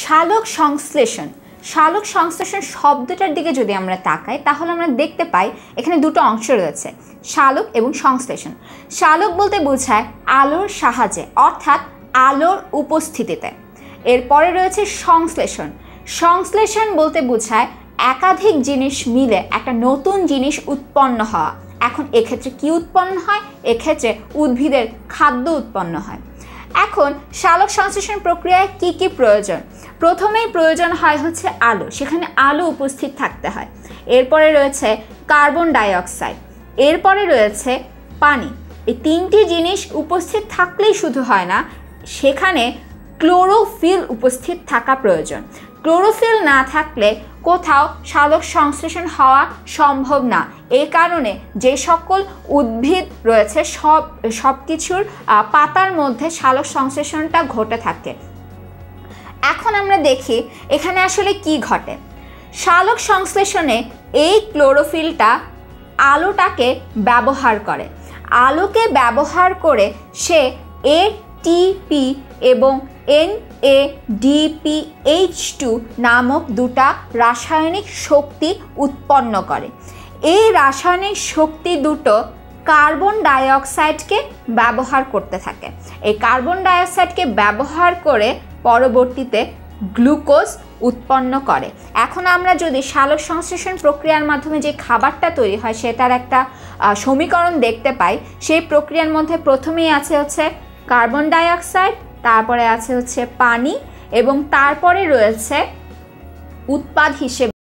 শালক সংশ্লেষণ। শালক সংশ্লেষণ শব্দটার দিকে যদি আমরা তাকাই, তাহলে আমরা দেখতে পাই এখানে দুটো অংশ রয়েছে, শালক এবং সংশ্লেষণ। শালক বলতে বোঝায় আলোর সাহায্যে, অর্থাৎ আলোর উপস্থিতিতে। এরপরে রয়েছে সংশ্লেষণ। সংশ্লেষণ বলতে বোঝায় একাধিক জিনিস মিলে একটা নতুন জিনিস উৎপন্ন হওয়া। এখন এক্ষেত্রে কি উৎপন্ন হয়? এক্ষেত্রে উদ্ভিদের খাদ্য উৎপন্ন হয়। এখন শালক সংশ্লেষণ প্রক্রিয়ায় কি কি প্রয়োজন? প্রথমেই প্রয়োজন হয় হচ্ছে আলো, সেখানে আলো উপস্থিত থাকতে হয়। এরপরে রয়েছে কার্বন ডাইঅক্সাইড, এরপরে রয়েছে পানি। এই তিনটি জিনিস উপস্থিত থাকলেই শুধু হয় না, সেখানে ক্লোরোফিল উপস্থিত থাকা প্রয়োজন। ক্লোরোফিল না থাকলে কোথাও সালোক সংশ্লেষণ হওয়া সম্ভব না। এই কারণে যে সকল উদ্ভিদ রয়েছে, সব সব কিছুর পাতার মধ্যে সালোক সংশ্লেষণটা ঘটে থাকে। এখন আমরা দেখি এখানে আসলে কি ঘটে। সালোক সংশ্লেষণে এই ক্লোরোফিলটা আলোটাকে ব্যবহার করে। আলোকে ব্যবহার করে সে এটিপি এবং এন টু নামক দুটা রাসায়নিক শক্তি উৎপন্ন করে। এই রাসায়নিক শক্তি দুটো কার্বন ডাইঅক্সাইডকে ব্যবহার করতে থাকে। এই কার্বন ডাইঅক্সাইডকে ব্যবহার করে পরবর্তীতে গ্লুকোজ উৎপন্ন করে। এখন আমরা যদি সালোক সংশ্লেষণ প্রক্রিয়ার মাধ্যমে যে খাবারটা তৈরি হয়, সেটার একটা সমীকরণ দেখতে পাই, সেই প্রক্রিয়ার মধ্যে প্রথমেই আছে হচ্ছে কার্বন ডাইঅক্সাইড তারপরে আছে হচ্ছে পানি এবং তারপরে রয়েছে উৎপাদ হিসেবে